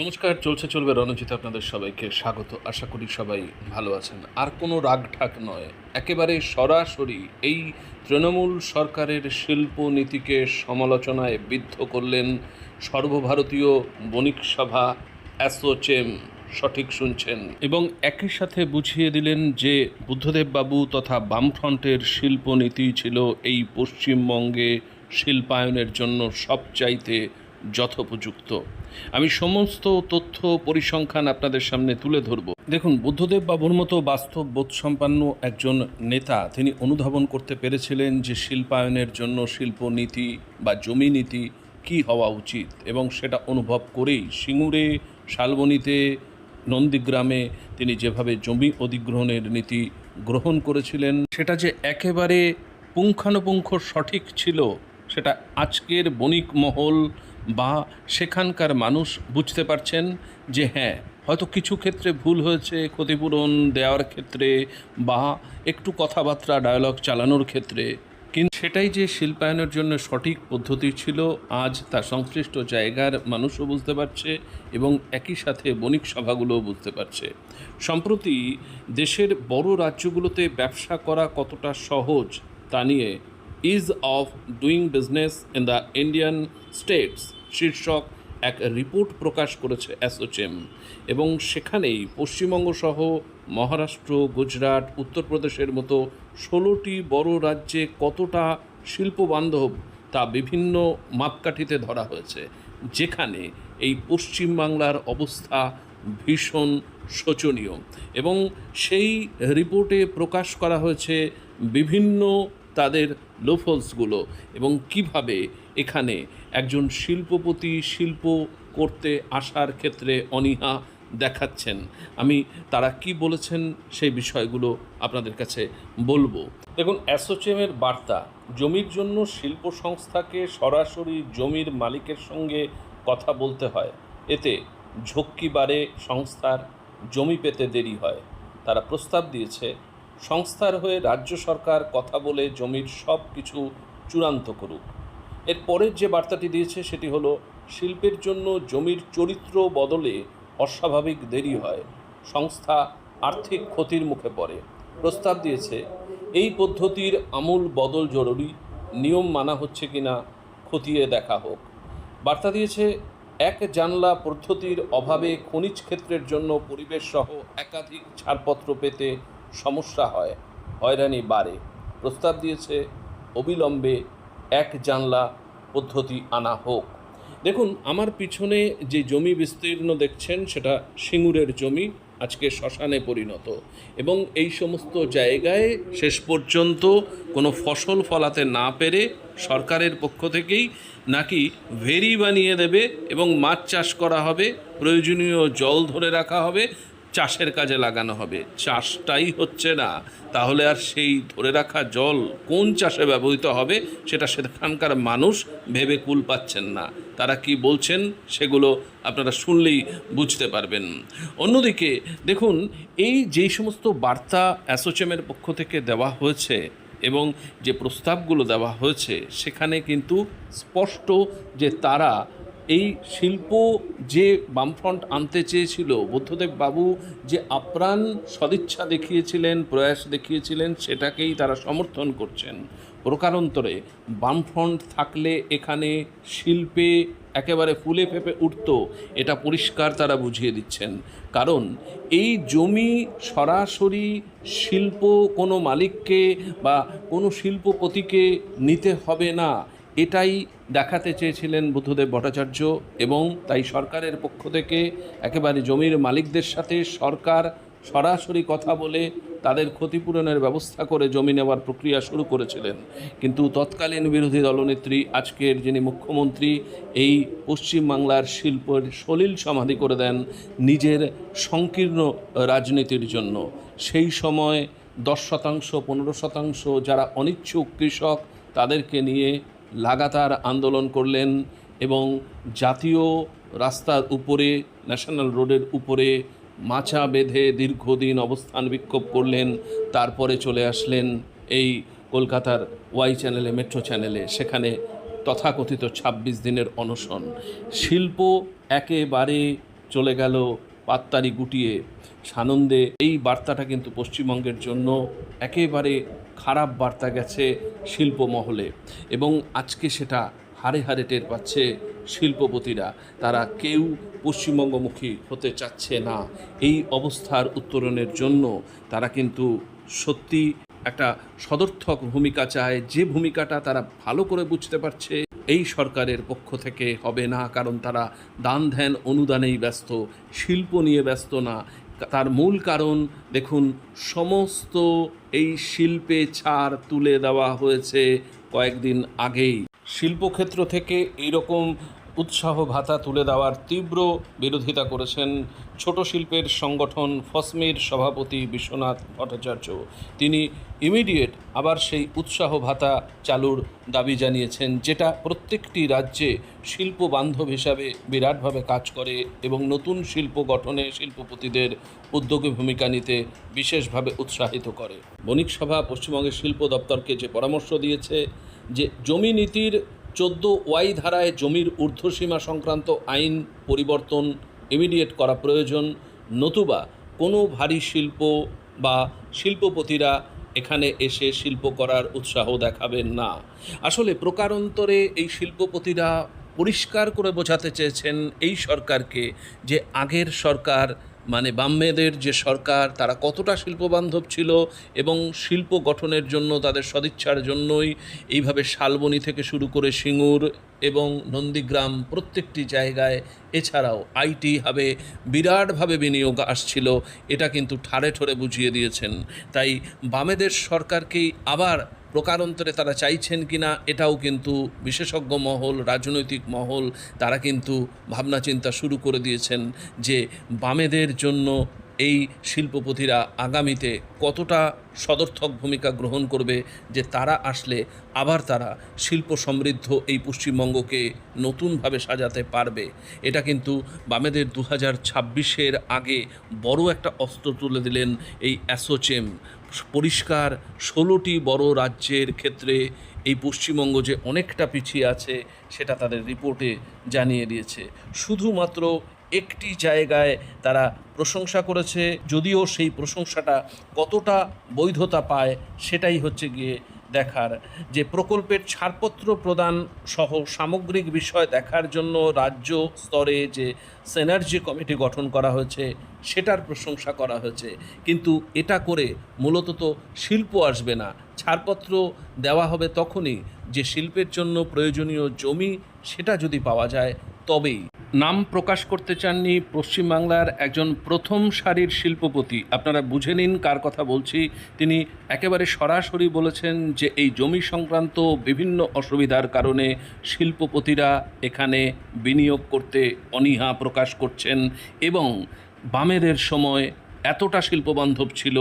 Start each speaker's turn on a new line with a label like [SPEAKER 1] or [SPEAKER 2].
[SPEAKER 1] নমস্কার, চলছে, চলবে রণজিৎ আপনাদের সবাইকে স্বাগত। আশা করি সবাই ভালো আছেন। আর কোনো রাগ ঢাক নয়, একেবারে সরাসরি এই তৃণমূল সরকারের শিল্প নীতিকে সমালোচনায় বিদ্ধ করলেন সর্বভারতীয় বণিক সভা অ্যাসোচেম, সঠিক শুনছেন। এবং একই সাথে বুঝিয়ে দিলেন যে বুদ্ধদেব বাবু তথা বামফ্রন্টের শিল্পনীতি ছিল এই পশ্চিমবঙ্গে শিল্পায়নের জন্য সবচাইতে যথোপযুক্ত। আমি সমস্ত তথ্য পরিসংখ্যান আপনাদের সামনে তুলে ধরব। দেখুন, বুদ্ধদেব বাবুর মতো বাস্তব বোধসম্পন্ন একজন নেতা, তিনি অনুধাবন করতে পেরেছিলেন যে শিল্পায়নের জন্য শিল্পনীতি বা জমি নীতি কী হওয়া উচিত এবং সেটা অনুভব করেই সিঙ্গুরে, শালবনীতে, নন্দীগ্রামে তিনি যেভাবে জমি অধিগ্রহণের নীতি গ্রহণ করেছিলেন, সেটা যে একেবারে পুঙ্খানুপুঙ্খ সঠিক ছিল, সেটা আজকের বণিক মহল বা সেখানকার মানুষ বুঝতে পারছেন যে হ্যাঁ হয়তো কিছু ক্ষেত্রে ভুল হয়েছে, ক্ষতিপূরণ দেওয়ার ক্ষেত্রে বা একটু কথাবার্তা ডায়ালগ চালানোর ক্ষেত্রে। কিন্তু সেটাই যে শিল্পায়নের জন্য সঠিক পদ্ধতি ছিল, আজ তা সংশ্লিষ্ট জায়গার মানুষও বুঝতে পারছে এবং একই সাথে বণিক সভাগুলোও বুঝতে পারছে। সম্প্রতি দেশের বড় রাজ্যগুলোতে ব্যবসা করা কতটা সহজ তা নিয়ে ease of doing business in the Indian states শীর্ষক এক রিপোর্ট প্রকাশ করেছে অ্যাসোচেম এবং সেখানেই পশ্চিমবঙ্গ সহ মহারাষ্ট্র, গুজরাট, উত্তরপ্রদেশের মতো ষোলোটি বড় রাজ্যে কতটা শিল্পবান্ধব তা বিভিন্ন মাপকাঠিতে ধরা হয়েছে, যেখানে এই পশ্চিমবাংলার অবস্থা ভীষণ শোচনীয় এবং সেই রিপোর্টে প্রকাশ করা হয়েছে বিভিন্ন তাদের লোফলসগুলো এবং কীভাবে এখানে একজন শিল্পপতি শিল্প করতে আসার ক্ষেত্রে অনীহা দেখাচ্ছেন। আমি, তারা কি বলেছেন সেই বিষয়গুলো আপনাদের কাছে বলব। দেখুন, অ্যাসোচেমের বার্তা, জমির জন্য শিল্প সংস্থাকে সরাসরি জমির মালিকের সঙ্গে কথা বলতে হয়। এতে ঝক্কি বাড়ে সংস্থার জমি পেতে দেরি হয়। তারা প্রস্তাব দিয়েছে সংস্থার হয়ে রাজ্য সরকার কথা বলে জমির সব কিছু চূড়ান্ত করুক। এর পরের যে বার্তাটি দিয়েছে সেটি হলো, শিল্পের জন্য জমির চরিত্র বদলে অস্বাভাবিক দেরি হয়। সংস্থা আর্থিক ক্ষতির মুখে পড়ে। প্রস্তাব দিয়েছে, এই পদ্ধতির আমূল বদল জরুরি। নিয়ম মানা হচ্ছে কিনা খতিয়ে দেখা হোক। বার্তা দিয়েছে, এক জানলা পদ্ধতির অভাবে খনিজ ক্ষেত্রের জন্য পরিবেশ সহ একাধিক ছাড়পত্র পেতে সমস্যা হয়, হয়রানি বাড়ে। প্রস্তাব দিয়েছে, অবিলম্বে এক জানলা পদ্ধতি আনা হোক। দেখুন, আমার পিছনে যে জমি বিস্তীর্ণ দেখছেন, সেটা সিঙ্গুরের জমি, আজকে শ্মশানে পরিণত। এবং এই সমস্ত জায়গায় শেষ পর্যন্ত কোনো ফসল ফলাতে না পেরে সরকারের পক্ষ থেকেই নাকি ভেরি বানিয়ে দেবে এবং মাছ চাষ করা হবে, প্রয়োজনীয় জল ধরে রাখা হবে চাষের কাজে লাগানো হবে। চাষটাই হচ্ছে না। তাহলে আর সেই ধরে রাখা জল কোন চাষে ব্যবহৃত হবে, সেটা সেখানকার মানুষ ভেবে কুল পাচ্ছেন না। তারা কি বলছেন সেগুলো আপনারা শুনলেই বুঝতে পারবেন। অন্যদিকে দেখুন, এই যেই সমস্ত বার্তা অ্যাসোচেমের পক্ষ থেকে দেওয়া হয়েছে এবং যে প্রস্তাবগুলো দেওয়া হয়েছে, সেখানে কিন্তু স্পষ্ট যে তারা এই শিল্প যে বামফ্রন্ট আনতে চেয়েছিল, বুদ্ধদেব বাবু যে আপ্রাণ সদিচ্ছা দেখিয়েছিলেন, প্রয়াস দেখিয়েছিলেন, সেটাকেই তারা সমর্থন করছেন। প্রকারান্তরে বামফ্রন্ট থাকলে এখানে শিল্পে একেবারে ফুলে ফেপে উঠত, এটা পরিষ্কার তারা বুঝিয়ে দিচ্ছেন। কারণ এই জমি সরাসরি শিল্প কোনো মালিককে বা কোনো শিল্পপতিকে নিতে হবে না এটাই দেখাতে চেয়েছিলেন বুদ্ধদেব ভট্টাচার্য এবং তাই সরকারের পক্ষ থেকে একেবারে জমির মালিকদের সাথে সরকার সরাসরি কথা বলে তাদের ক্ষতিপূরণের ব্যবস্থা করে জমি নেওয়ার প্রক্রিয়া শুরু করেছিলেন। কিন্তু তৎকালীন বিরোধী দলনেত্রী, আজকের যিনি মুখ্যমন্ত্রী, এই পশ্চিমবাংলার শিল্পের সলিল সমাধি করে দেন নিজের সংকীর্ণ রাজনীতির জন্য। সেই সময় দশ শতাংশ, পনেরো শতাংশ যারা অনিচ্ছুক কৃষক, তাদেরকে নিয়ে লাগাতার আন্দোলন করলেন এবং জাতীয় রাস্তার উপরে, ন্যাশনাল রোডের উপরে মাচা বেঁধে দীর্ঘদিন অবস্থান বিক্ষোভ করলেন, তারপরে চলে আসলেন এই কলকাতার ওয়াই চ্যানেলে, মেট্রো চ্যানেলে, সেখানে তথাকথিত ২৬ দিনের অনশন। শিল্প একেবারে চলে গেল পাত্তারি গুটিয়ে সানন্দে, এই বার্তাটা কিন্তু পশ্চিমবঙ্গের জন্য একেবারে খারাপ বার্তা গেছে শিল্প মহলে এবং আজকে সেটা হারে হারে টের পাচ্ছে শিল্পপতিরা। তারা কেউ পশ্চিমবঙ্গমুখী হতে চাচ্ছে না। এই অবস্থার উত্তরণের জন্য তারা কিন্তু সত্যি একটা সদর্থক ভূমিকা চায়। যে ভূমিকাটা তারা ভালো করে বুঝতে পারছে এই সরকারের পক্ষ থেকে হবে না, কারণ তারা দান ধ্যান অনুদানেই ব্যস্ত, শিল্প নিয়ে ব্যস্ত না। তার মূল কারণ, দেখুন, সমস্ত এই শিল্পে ছাড় তুলে দেওয়া হয়েছে কয়েকদিন আগেই। শিল্পক্ষেত্র থেকে এইরকম উৎসাহ ভাতা তুলে দেওয়ার তীব্র বিরোধিতা করেছেন ছোট শিল্পের সংগঠন ফসমির সভাপতি বিশ্বনাথ ভট্টাচার্য। তিনি ইমিডিয়েট আবার সেই উৎসাহ ভাতা চালুর দাবি জানিয়েছেন, যেটা প্রত্যেকটি রাজ্যে শিল্প বান্ধব হিসাবে বিরাটভাবে কাজ করে এবং নতুন শিল্প গঠনে শিল্পপতিদের উদ্যোগে ভূমিকা নিতে বিশেষভাবে উৎসাহিত করে। বণিক সভা পশ্চিমবঙ্গের শিল্প দপ্তরকে যে পরামর্শ দিয়েছে যে জমি নীতির চোদ্দ ওয়াই ধারায় জমির ঊর্ধ্বসীমা সংক্রান্ত আইন পরিবর্তন ইমিডিয়েট করা প্রয়োজন। নতুবা কোনো ভারী শিল্প বা শিল্পপতিরা এখানে এসে শিল্প করার উৎসাহ দেখাবেন না। আসলে প্রকারান্তরে এই শিল্পপতিরা পরিষ্কার করে বোঝাতে চেয়েছেন এই সরকারকে যে আগের সরকার মানে বাম্মেদের যে সরকার, তারা কতটা শিল্পবান্ধব ছিল এবং শিল্প গঠনের জন্য, তাদের সদিচ্ছার জন্যই এইভাবে শালবনি থেকে শুরু করে সিঙ্গুর এবং নন্দীগ্রাম প্রত্যেকটি জায়গায় এছাড়াও আইটি হাবে বিরাটভাবে বিনিয়োগ আসছিল। এটা কিন্তু ঠাড়ে ঠোরে বুঝিয়ে দিয়েছেন। তাই বামেদের সরকারকেই আবার প্রকারান্তরে তারা চাইছেন কিনা, এটাও কিন্তু বিশেষজ্ঞ মহল, রাজনৈতিক মহল, তারা কিন্তু ভাবনা চিন্তা শুরু করে দিয়েছেন যে বামেদের জন্য এই শিল্পপতিরা আগামীতে কতটা সদর্থক ভূমিকা গ্রহণ করবে যে তারা আসলে আবার তারা শিল্প সমৃদ্ধ এই পশ্চিমবঙ্গকে নতুনভাবে সাজাতে পারবে, এটা কিন্তু বামেদের দু হাজার ছাব্বিশের আগে বড় একটা অস্ত্র তুলে দিলেন এই অ্যাসোচেম। পরিষ্কার ষোলোটি বড় রাজ্যের ক্ষেত্রে এই পশ্চিমবঙ্গ যে অনেকটা পিছিয়ে আছে, সেটা তাদের রিপোর্টে জানিয়ে দিয়েছে। শুধুমাত্র একটি জায়গায় তারা প্রশংসা করেছে, যদিও সেই প্রশংসাটা কতটা বৈধতা পায় সেটাই হচ্ছে গিয়ে দেখার। যে প্রকল্পের ছাড়পত্র প্রদান সহ সামগ্রিক বিষয় দেখার জন্য রাজ্য স্তরে যে সেনার্জি কমিটি গঠন করা হয়েছে, সেটার প্রশংসা করা হয়েছে। কিন্তু এটা করে মূলত তো শিল্প আসবে না। ছাড়পত্র দেওয়া হবে তখনই যে শিল্পের জন্য প্রয়োজনীয় জমি সেটা যদি পাওয়া যায় তবেই নাম প্রকাশ করতে চাননি পশ্চিমবাংলার একজন প্রথম সারির শিল্পপতি। আপনারা বুঝে নিন কার কথা বলছি। তিনি একেবারে সরাসরি বলেছেন যে এই জমি সংক্রান্ত বিভিন্ন অসুবিধার কারণে শিল্পপতিরা এখানে বিনিয়োগ করতে অনীহা প্রকাশ করছেন এবং বামেদের সময় এতটা শিল্পবান্ধব ছিল